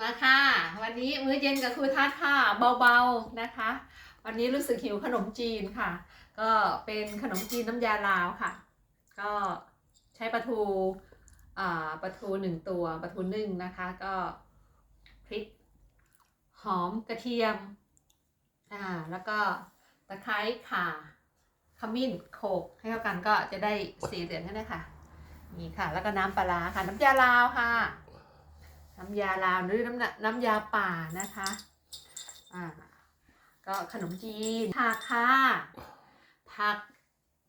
มาค่ะ วันนี้มื้อเย็นกับครูทัศน์ค่ะ เบาๆนะคะ วันนี้รู้สึกหิวขนมจีนค่ะ ก็เป็นขนมจีนน้ำยาลาวค่ะ ก็ใช้ปลาทูอ่าปลาทูหนึ่งตัวปลาทูนึ่งนะคะ ก็พริกหอมกระเทียมอ่าแล้วก็ตะไคร้ข่าขมิ้นโขลกให้เข้ากันก็จะได้สีเหลืองนั่นนะค่ะนี่ค่ะ แล้วก็น้ำปลาค่ะน้ำยาลาวค่ะ น้ำยาลาวหรือน้ำน้ำยาป่านะคะอ่าก็ขนมจีนผักค่ะผัก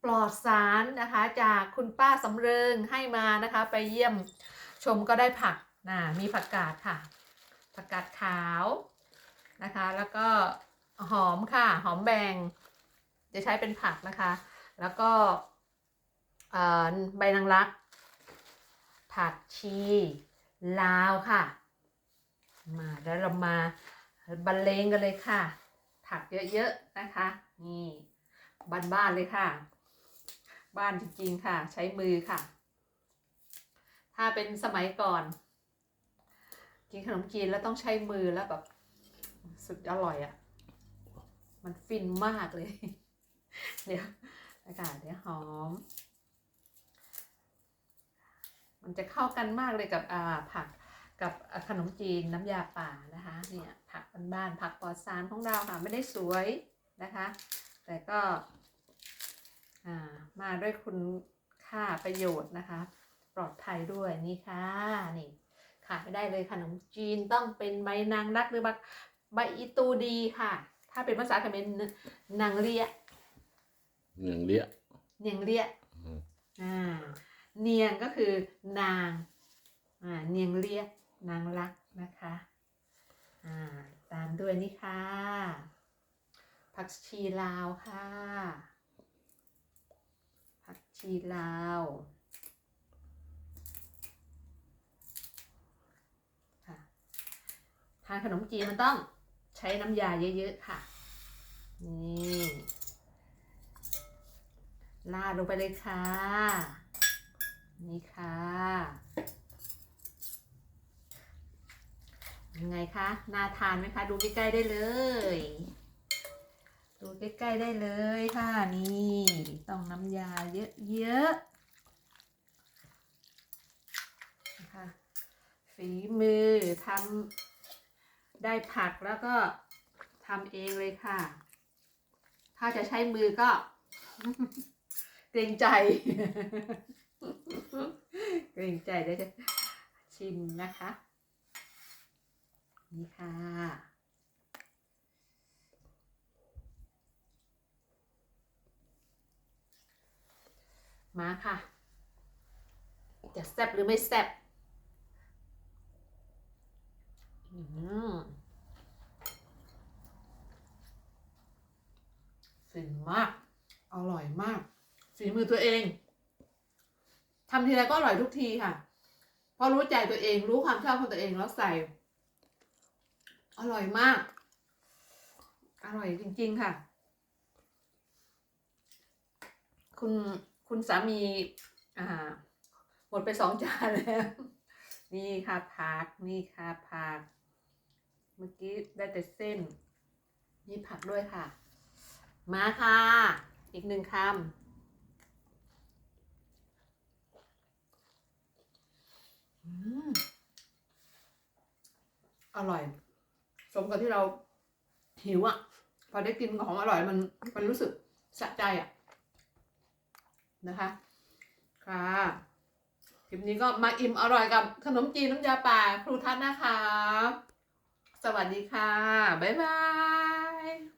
ปลอดสารนะคะ จากคุณป้าสำเริงให้มานะคะ ไปเยี่ยมชมก็ได้ผักนะมีผักกาดค่ะ ผักกาดขาวนะคะ แล้วก็หอมค่ะ หอมแบงจะใช้เป็นผักนะคะ แล้วก็ใบนางรัก ผักชี ลาวค่ะ มาแล้วเรามาบรรเลงกันเลยค่ะ ผักเยอะๆนะคะ นี่บ้านๆเลยค่ะ บ้านจริงๆค่ะ ใช้มือค่ะ ถ้าเป็นสมัยก่อน กินขนมจีนแล้วต้องใช้มือแล้วแบบสุดอร่อยอะ่ะ มันฟินมากเลย เดี๋ยวอากาศเดี๋ยวหอม มันจะเข้ากันมากเลยกับอ่าผักกับอ่าขนมจีนน้ำยาป่านะคะเนี่ยผักบ้านๆผักปลอดสารของเราค่ะไม่ได้สวยนะคะ แต่ก็อ่ามาด้วยคุณค่าประโยชน์นะคะ ปลอดภัยด้วยนี่ค่ะนี่ขาดไม่ได้เลยขนมจีนต้องเป็นใบนางรักหรือใบใบอีตูดีค่ะ ถ้าเป็นภาษาเขมรนางเลียเนียงเลี้ยเนียงเลียอืมอ่า เนียงก็คือนางอ่าเนียงเรียกนางรักนะคะอ่าตามด้วยนี่ค่ะผักชีลาวค่ะผักชีลาวค่ะทานขนมจีนมันต้องใช้น้ำยาเยอะๆค่ะ นี่ลาดลงไปเลยค่ะ นี่ค่ะ ยังไงคะ น่าทานไหมคะ ดูใกล้ๆได้เลย ดูใกล้ๆได้เลยค่ะ นี่ ต้องน้ำยาเยอะๆนะคะฝีมือทำได้ผักแล้วก็ทำเองเลยค่ะ ถ้าจะใช้มือก็ เกรงใจ เกรงใจเดี๋ยวจะชิมนะคะ นี่ค่ะ มาค่ะ จะแซ่บหรือไม่แซ่บอืมฟินมาก อร่อยมาก ฝีมือตัวเอง ทำทีไรก็อร่อยทุกทีค่ะเพราะรู้ใจตัวเองรู้ความชอบของตัวเองแล้วใส่ อร่อยมาก อร่อยจริง ๆ ค่ะ คุณคุณสามี อ่า หมดไปสองจานแล้ว นี่ค่ะผักนี่ค่ะผักเมื่อกี้ได้แต่เส้น นี่ผักด้วยค่ะ มาค่ะ อีกหนึ่งคำ อืม อร่อย สมกับที่เราหิวอะ่ะ พอได้กินของอร่อยมันมันรู้สึกสะใจอะ่ะ นะคะ ค่ะคลิปนี้ก็มาอิ่มอร่อยกับขนมจีนน้ำยาป่าครูทัศน์นะคะ สวัสดีค่ะ บ๊ายบาย